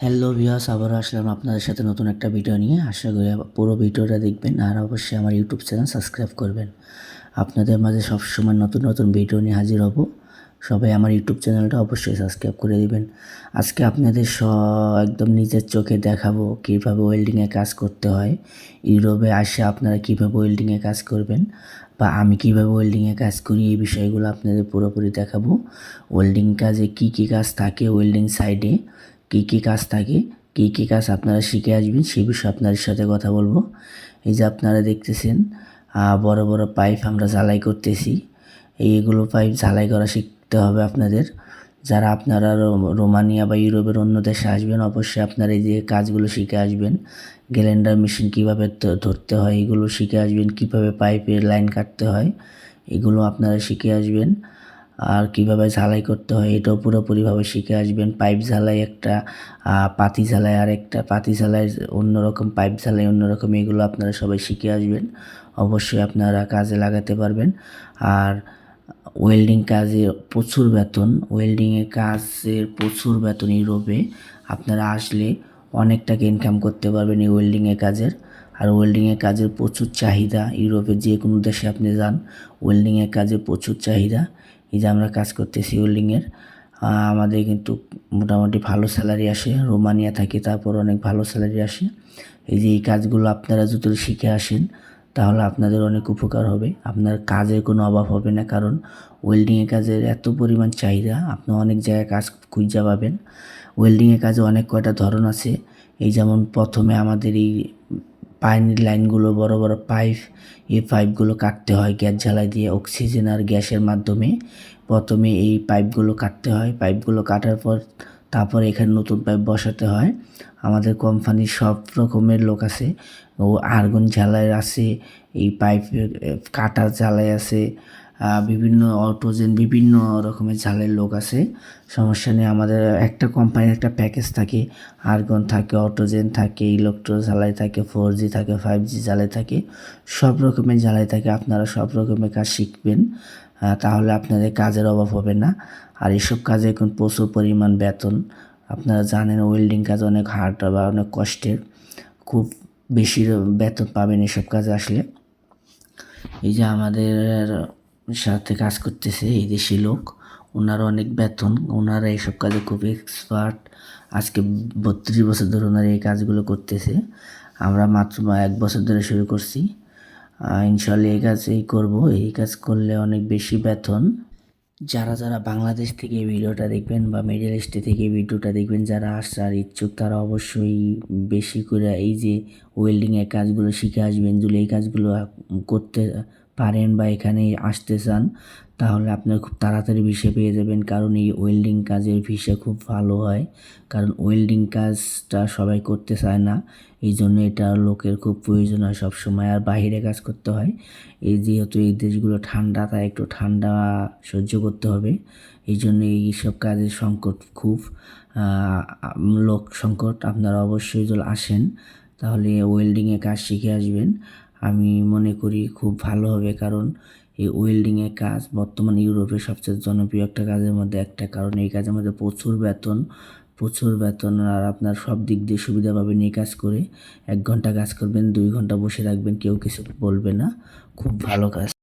Hello viewers আবারও আসলাম আপনাদের সাথে নতুন একটা ভিডিও নিয়ে। আশা করি পুরো ভিডিওটা দেখবেন আর অবশ্যই আমার ইউটিউব চ্যানেল সাবস্ক্রাইব করবেন। আপনাদের মাঝে সবসময় নতুন নতুন ভিডিও নিয়ে হাজির হব। সবাই আমার ইউটিউব চ্যানেলটা অবশ্যই সাবস্ক্রাইব করে দিবেন। আজকে আপনাদের স একদম নিজের চোখে দেখাবো কীভাবে ওয়েল্ডিংয়ে কাজ করতে হয়। ইউরোপে আসে আপনারা কীভাবে ওয়েল্ডিংয়ে কাজ করবেন বা আমি কীভাবে ওয়েল্ডিংয়ে কাজ করি এই বিষয়গুলো আপনাদের পুরোপুরি দেখাবো। ওয়েল্ডিং কাজে কি কি কাজ থাকে ওয়েল্ডিং সাইডে কী কী কাজ থাকে, কী কী কাজ আপনারা শিখে আসবেন সেই বিষয়ে আপনাদের সাথে কথা বলব। এই যে আপনারা দেখতেছেন বড় বড় পাইপ আমরা ঝালাই করতেছি। এইগুলো পাইপ ঝালাই করা শিখতে হবে আপনাদের। যারা আপনারা রোমানিয়া বা ইউরোপের অন্য দেশে আসবেন, অবশ্যই আপনারা এই যে কাজগুলো শিখে আসবেন। গ্যালেন্ডার মেশিন কীভাবে ধরতে হয়, এগুলো শিখে আসবেন। কীভাবে পাইপের লাইন কাটতে হয়, এগুলো আপনারা শিখে আসবেন। আর কীভাবে ঝালাই করতে হয় এটাও পুরোপুরিভাবে শিখে আসবেন। পাইপ ঝালাই একটা পাতি ঝালাই আর একটা পাতি ঝালাই অন্যরকম, পাইপ ঝালাই অন্যরকম, এগুলো আপনারা সবাই শিখে আসবেন। অবশ্যই আপনারা কাজে লাগাতে পারবেন। আর ওয়েল্ডিং কাজে প্রচুর বেতন ওয়েল্ডিংয়ের কাজের প্রচুর বেতন ইউরোপে আপনারা আসলে অনেক টাকা ইনকাম করতে পারবেন এই ওয়েল্ডিংয়ের কাজের। আর ওয়েল্ডিংয়ের কাজের প্রচুর চাহিদা ইউরোপে যে কোনো দেশে আপনি যান ওয়েল্ডিংয়ের কাজে প্রচুর চাহিদা। এই যে আমরা কাজ করতেছি ওয়েল্ডিংয়ের আহ, আমাদের কিন্তু মোটামুটি ভালো স্যালারি আসে রোমানিয়া থাকি তারপর অনেক ভালো স্যালারি আসে। এই যে এই কাজগুলো আপনারা যদি শিখে আসেন তাহলে আপনাদের অনেক উপকার হবে। আপনার কাজের কোনো অভাব হবে না কারণ ওয়েল্ডিংয়ের কাজের এত পরিমাণ চাহিদা আপনি অনেক জায়গায় কাজ খুঁজে পাবেন। ওয়েল্ডিংয়ের কাজে অনেক কয়টা ধরন আছে। এই যেমন প্রথমে আমাদের এই পানির লাইনগুলো, বড় বড় পাইপ, এই পাইপগুলো কাটতে হয় গ্যাস জ্বালাই দিয়ে অক্সিজেন আর গ্যাসের মাধ্যমে। প্রথমে এই পাইপগুলো কাটতে হয়। পাইপগুলো কাটার পর তারপর এখানে নতুন পাইপ বসাতে হয়। আমাদের কোম্পানির সব রকমের লোক আছে। ও আর্গন ঝালাই আছে, এই পাইপ কাটার ঝালাই আছে। বিভিন্ন অটোজেন, বিভিন্ন রকমের ঝালের লোক আছে। সমস্যা নেই, আমাদের একটা কোম্পানির একটা প্যাকেজ থাকে। আর্গন থাকে, অটোজেন থাকে ইলেকট্রো ঝালাই থাকে ফোর জি থাকে ফাইভ জি জ্বালাই থাকে, সব রকমের জ্বালাই থাকে। আপনারা সব রকমের কাজ শিখবেন তাহলে আপনাদের কাজের অভাব হবে না। আর এসব কাজে এখন প্রচুর পরিমাণ বেতন। আপনারা জানেন ওয়েল্ডিং কাজ অনেক হার্ড বা অনেক কষ্টের। খুব বেশি বেতন পাবেন এসব কাজে আসলে। এই যে আমাদের সাথে কাজ করতেছে এই দেশি লোক। ওনারা অনেক বেতন, ওনারা এইসব কাজে খুব এক্সপার্ট আজকে বত্রিশ বছর ধরে ওনারা এই কাজগুলো করতেছে। আমরা মাত্র এক বছর ধরে শুরু করছি। ইনশাল্লাহ এই কাজ এই করব। এই কাজ করলে অনেক বেশি বেতন। যারা যারা বাংলাদেশ থেকে ভিডিওটা দেখবেন বা মিডল ইস্টে থেকে ভিডিওটা দেখবেন, যারা আসার ইচ্ছুক, তারা অবশ্যই বেশি করে এই যে ওয়েল্ডিংয়ের কাজগুলো শিখে আসবেন যদি এই কাজগুলো করতে পারেন বা এখানে আসতে চান, তাহলে আপনার খুব তাড়াতাড়ি ভিসা পেয়ে যাবেন। কারণ এই ওয়েল্ডিং কাজের ভিসা খুব ভালো হয়। কারণ ওয়েল্ডিং কাজটা সবাই করতে চায় না। এই জন্য এটা লোকের খুব প্রয়োজন হয় সবসময়। আর বাইরে কাজ করতে হয়। এই যেহেতু এই দেশগুলো ঠান্ডা, তাই একটু ঠান্ডা সহ্য করতে হবে। এই জন্য এইসব কাজের সংকট খুব লোক সংকট। আপনারা অবশ্যই আসেন, তাহলে ওয়েল্ডিংয়ে কাজ শিখে আসবেন। আমি মনে করি খুব ভালো হবে কারণ এই ওয়েল্ডিংয়ের কাজ বর্তমান ইউরোপের সবচেয়ে জনপ্রিয় একটা কাজের মধ্যে একটা। কারণ এই কাজের মধ্যে প্রচুর বেতন প্রচুর বেতন আর আপনার সব দিক দিয়ে সুবিধা পাবেন এই কাজ করে। এক ঘণ্টা কাজ করবেন, দুই ঘণ্টা বসে রাখবেন কেউ কিছু বলবে না। খুব ভালো কাজ।